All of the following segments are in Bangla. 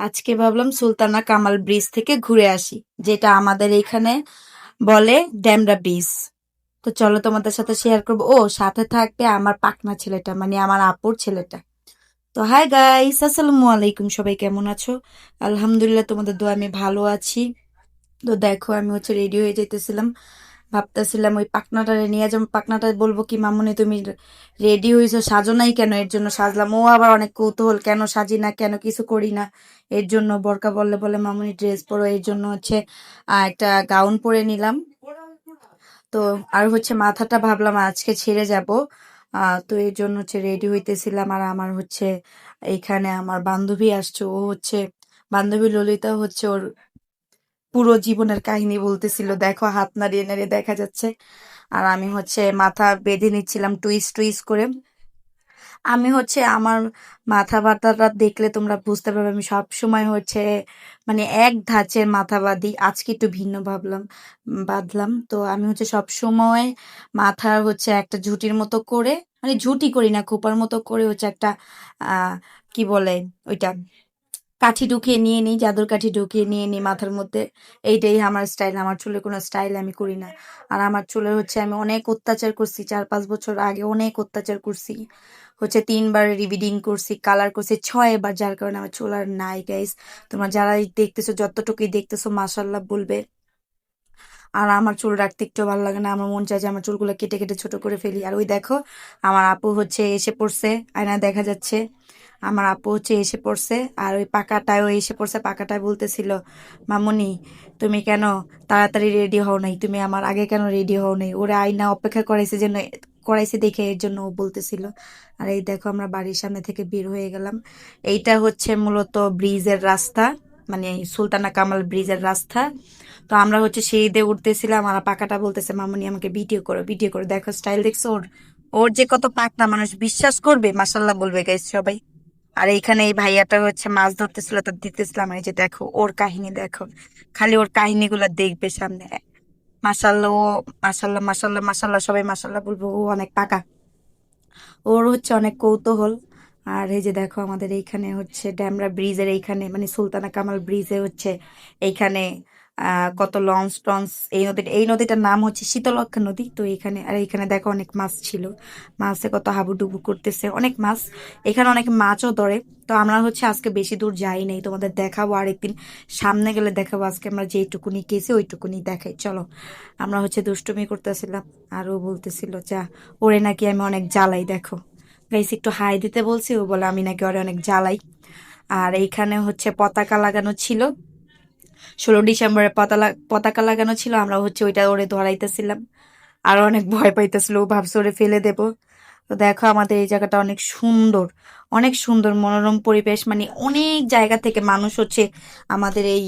আজকে ভাবলাম সুলতানা কামাল ব্রিজ থেকে ঘুরে আসি, যেটা আমাদের এখানে বলে ড্যামরা ব্রিজ। তো চলো তোমাদের সাথে শেয়ার করব। ও, সাথে থাকবে আমার পাকনা ছেলেটা মানে আমার আপুর ছেলেটা। তো হাই গাইস আসসালামু আলাইকুম, সবাই কেমন আছো? আলহামদুলিল্লাহ তোমাদের দোয়া, আমি ভালো আছি। তো দেখো, আমি হচ্ছে রেডি হয়ে যেতেছিলাম ভাবতেছিলাম ওই পাকনাটা নিয়ে যাব। পাকনাটা বলব কি, মামুনি, তুমি রেডি হয়েছো সাজো নাই কেন? এর জন্য সাজলাম। ও আবার অনেক কৌতূহল, কেন সাজি না? কেন কিছু করি না? এর জন্য বরকা বললে, বলে, মামুনি, ড্রেস পরো। এর জন্য হচ্ছে একটা গাউন পরে নিলাম। তো আর হচ্ছে মাথাটা ভাবলাম, আজকে ছেড়ে যাব। তো এর জন্য হচ্ছে রেডি হইতেছিলাম। আর আমার হচ্ছে এইখানে আমার বান্ধবী আসছে। ও হচ্ছে, বান্ধবী ললিতা হচ্ছে ওর পুরো জীবনের কাহিনী বলতেছিল, দেখো, হাত নাড়িয়ে নাড়িয়ে দেখা যাচ্ছে। আর আমি হচ্ছে মাথা বেঁধে নিচ্ছিলাম টুইস্ট টুইস্ট করে। আমি হচ্ছে আমার মাথা ব্যথাটা দেখলে তোমরা বুঝতে পারবে, আমি সব সময় হচ্ছে মানে এক ধাঁচের মাথা বাঁধি। আজকে একটু ভিন্ন ভাবলাম, বাঁধলাম। তো আমি হচ্ছে সব সময় মাথার হচ্ছে একটা ঝুঁটির মতো করে মানে ঝুটি করি না, খোপার মতো করে হচ্ছে একটা কি বলে ওইটা? কাঠি ঢুকিয়ে নিয়ে নিই জাদুর কাঠি ঢুকিয়ে নিয়ে নিই মাথার মধ্যে। এইটাই আমার স্টাইল আমার চুলের কোনো স্টাইল আমি করি না। আর আমার চুলের হচ্ছে আমি অনেক অত্যাচার করছি, চার পাঁচ বছর আগে অনেক অত্যাচার করছি। হচ্ছে তিনবার রিবিডিং করছি কালার করছি ছয় বার যার কারণে আমার চুল আর নাই গাইস তোমরা যারা দেখতেছো, যতটুকুই দেখতেছো মাসাল্লাহ বলবে। আর আমার চুল রাখতে একটু ভালো লাগে না, আমার মন চায় যে আমার চুলগুলো কেটে কেটে ছোট করে ফেলি। আর ওই দেখো, আমার আপু হচ্ছে এসে পড়ছে আয়না দেখা যাচ্ছে। আমার আপু হচ্ছে এসে পড়ছে, আর ওই পাকাটায়ও এসে পড়ছে পাকাটায় বলতেছিল, মামুনি, তুমি কেন তাড়াতাড়ি রেডি হও নাই? তুমি আমার আগে কেন রেডি হও নাই? ওরা আয়না অপেক্ষা করাইছে যেন, করাইছে দেখে এর জন্য ও বলতেছিল। আর এই দেখো আমরা বাড়ির সামনে থেকে বের হয়ে গেলাম। এইটা হচ্ছে মূলত ব্রিজের রাস্তা মানে সুলতানা কামাল ব্রিজের রাস্তা। তো আমরা হচ্ছে সেই দিয়ে উঠতেছিলাম, আর পাকাটা বলতেছে, মামুনি, আমাকে ভিডিও করো ভিডিও করো, দেখো স্টাইল দেখছ ওর? ওর যে কত পাকনা মানুষ, বিশ্বাস করবে? মাসাল্লাহ বলবে গাইস সবাই। আর এইখানে এই ভাইয়াটা হচ্ছে মাছ ধরতেছিল, তো দিতেছিলাম, এই যে দেখো, ওর কাহিনী দেখো। খালি ওর কাহিনীগুলো দেখবে সামনে। মাসাল্লাহ ও মাসাল্লাহ মাসাল্লাহ মাসাল্লাহ সবাই মাসাল্লাহ বলব, ও অনেক পাকা। ওর হচ্ছে অনেক কৌতূহল। আর এই যে দেখো, আমাদের এইখানে হচ্ছে ড্যামরা ব্রিজের এইখানে মানে সুলতানা কামাল ব্রিজে হচ্ছে এইখানে কত লঞ্চ টঞ্চ, এই নদীটা এই নদীটার নাম হচ্ছে শীতলক্ষা নদী। তো এখানে, আর এখানে দেখো অনেক মাছ ছিল। মাছে কত হাবুডুবু করতেছে, অনেক মাছ। এখানে অনেক মাছও ধরে। তো আমরা হচ্ছে আজকে বেশি দূর যাই নাই, তোমাদের দেখাবো আরেকদিন। সামনে গেলে দেখাবো, আজকে আমরা যেইটুকুনি কেছি ওইটুকুনি দেখাই। চলো, আমরা হচ্ছে দুষ্টুমি করতেছিলাম, আর ও বলতেছিল, যা, ওরে নাকি আমি অনেক জ্বালাই, দেখো। গাইস, একটু হাই দিতে বলছি, ও বলে, আমি নাকি ওরে অনেক জ্বালাই। আর এইখানে হচ্ছে পতাকা লাগানো ছিল। ষোলো ডিসেম্বরে পতাকা লাগানো ছিল, আমরা হচ্ছে ওইটা ওরে ধরাইতেছিলাম। আর অনেক ভয় পাইতেছিল ভাবছে ওরে ফেলে দেব। তো দেখো আমাদের এই জায়গাটা অনেক সুন্দর অনেক সুন্দর মনোরম পরিবেশ মানে অনেক জায়গা থেকে মানুষ হচ্ছে আমাদের এই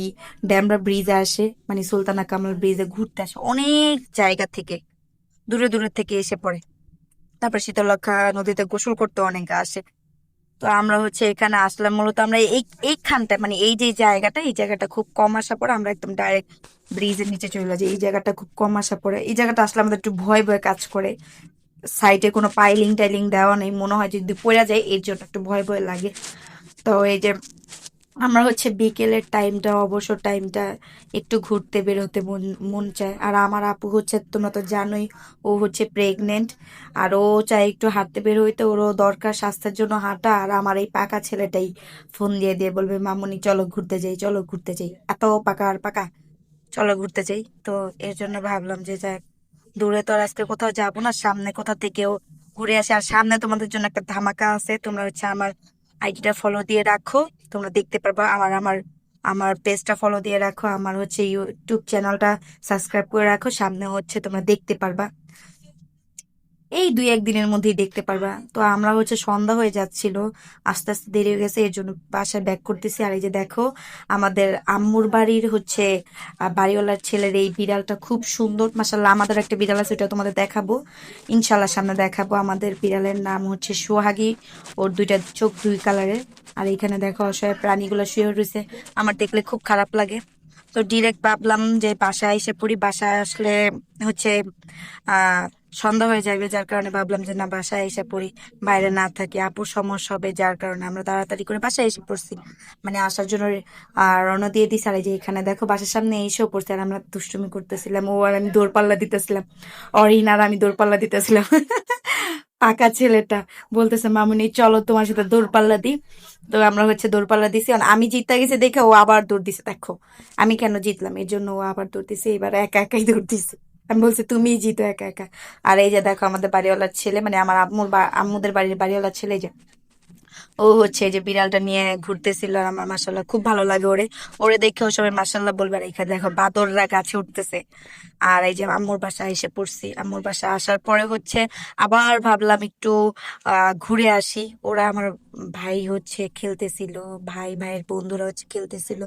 ড্যামরা ব্রিজে আসে মানে সুলতানা কামাল ব্রিজে ঘুরতে আসে, অনেক জায়গা থেকে, দূরে দূরে থেকে এসে পড়ে। তারপর শীতলক্ষা নদীতে গোসল করতে অনেকে আসে। তো আমরা হচ্ছে এখানে আসলাম। মূলত আমরা এই, এইখানটা মানে এই যে জায়গাটা, এই জায়গাটা খুব কম আসা পরে আমরা একদম ডাইরেক্ট ব্রিজের নিচে চলে যাই। এই জায়গাটা খুব কম আসা পরে, এই জায়গাটা আসলে আমাদের একটু ভয় ভয় কাজ করে। সাইডে কোনো পাইলিং টাইলিং দেওয়া নেই, মনে হয় যদি পড়ে যায়, এর জন্য একটু ভয় ভয় লাগে। তো এই যে আমরা হচ্ছে বিকেলের টাইমটা অবসর টাইমটা একটু ঘুরতে বের হতে মন মন চায়। আর আমার আপু হচ্ছে, তোমরা তো জানোই, ও হচ্ছে প্রেগনেন্ট আর ও চায় একটু হাঁটতে বের হইতে। ওরও দরকার স্বাস্থ্যের জন্য হাঁটা, আর আমার এই পাকা ছেলেটাই ফোন দিয়ে দিয়ে বলবে, মামুনি, চলো ঘুরতে যাই, চলো ঘুরতে যাই। এত পাকা আর পাকা, চলো ঘুরতে যাই। তো এর জন্য ভাবলাম যে, যাক, দূরে তো আর আজকে কোথাও যাব না, সামনে কোথা থেকেও ঘুরে আসে। আর সামনে তোমাদের জন্য একটা ধামাকা আছে, তোমরা হচ্ছে আমার আইডিটা ফলো দিয়ে রাখো। তোমরা দেখতে পারবা আমার আমার আমার পেজটা ফলো দিয়ে রাখো। আমার হচ্ছে ইউটিউব চ্যানেলটা সাবস্ক্রাইব করে রাখো। সামনে হচ্ছে তোমরা দেখতে পারবা। এই দুই একদিনের মধ্যেই দেখতে পারবা। তো আমরা হচ্ছে সন্ধ্যা হয়ে যাচ্ছিল, আস্তে আস্তে দেরি হয়ে গেছে এর জন্য বাসায় ব্যাক করতেছি। আর এই যে দেখো, আমাদের আম্মুর বাড়ির হচ্ছে বাড়িওয়ালার ছেলের এই বিড়ালটা খুব সুন্দর। মাসাল্লাহ আমাদের একটা বিড়াল আছে ওটা তোমাদের দেখাবো। ইনশাল্লাহ সামনে দেখাবো। আমাদের বিড়ালের নাম হচ্ছে সোহাগী। ওর দুইটা চোখ দুই কালারের আর এখানে দেখো অসহায় প্রাণীগুলো শুয়ে রয়েছে। আমার দেখলে খুব খারাপ লাগে। তো ডিরেক্ট ভাবলাম যে বাসায় এসে পড়ি। বাসায় আসলে হচ্ছে সন্ধ্যা হয়ে যাবে যার কারণে ভাবলাম যে না, বাসায় এসে পড়ি। বাইরে না থাকি, আপুর সমস্যা হবে, যার কারণে আমরা তাড়াতাড়ি করে বাসায় এসে পড়ছি। মানে আসার জন্য রওনা দিয়ে দিই আর যে এখানে দেখো, বাসার সামনে এসেও পড়ছে। আর আমরা দুষ্টুমি করতেছিলাম। ও আর আমি দৌড়পাল্লা দিতেছিলাম। অরিন আর আমি দৌড়পাল্লা দিতেছিলাম। পাকা ছেলেটা বলতেছে, মামুনি, চলো তোমার সাথে দৌড়পাল্লা দিই। তো আমরা হচ্ছে দৌড়পাল্লা দিছি। আমি জিততে গেছি দেখে ও আবার দৌড় দিছে। দেখো, আমি কেন জিতলাম? এর জন্য ও আবার দৌড় দিছে, এবার একা একাই দৌড় দিছে। আমি বলছি তুমি জিতো একা একা। আর এই যে দেখো, আমাদের বাড়িওয়ালার ছেলে মানে আমার আম্মুর আম্মুদের বাড়ির বাড়িওয়ালার ছেলে যে ও হচ্ছে যে বিড়ালটা নিয়ে ঘুরতেছিল আর আমার মাসাল্লাহ খুব ভালো লাগে ওরে। ওরে দেখে ও সবাই মাসাল্লাহ বলবে, আর এখানে দেখো বাদররা গাছে উঠতেছে। আর এই যে আম্মুর বাসা এসে পড়ছি। আম্মুর বাসা আসার পরে হচ্ছে আবার ভাবলাম একটু ঘুরে আসি। ওরা আমার ভাই হচ্ছে খেলতেছিল, ভাই, ভাইয়ের বন্ধুরা হচ্ছে খেলতেছিল।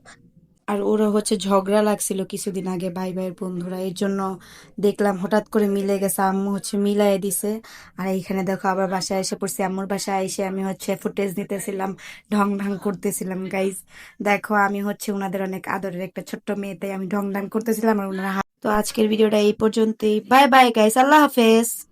আর ওরা হচ্ছে ঝগড়া লাগছিল কিছুদিন আগে ভাই ভাইয়ের বন্ধুরা, এর জন্য দেখলাম হঠাৎ করে মিলে গেছে, আম্মু হচ্ছে মিলাই দিছে। আর এইখানে দেখো আবার বাসায় এসে পড়ছি, আম্মুর বাসায় এসে আমি হচ্ছে ফুটেজ নিতেছিলাম, ঢং ঢং করতেছিলাম গাইজ দেখো আমি হচ্ছে ওনাদের অনেক আদরের একটা ছোট্ট মেয়ে, তাই আমি ঢং ঢং করতেছিলাম আর ওনারা তো আজকের ভিডিওটা এই পর্যন্তই। বাই বাই গাইস আল্লাহ হাফেজ।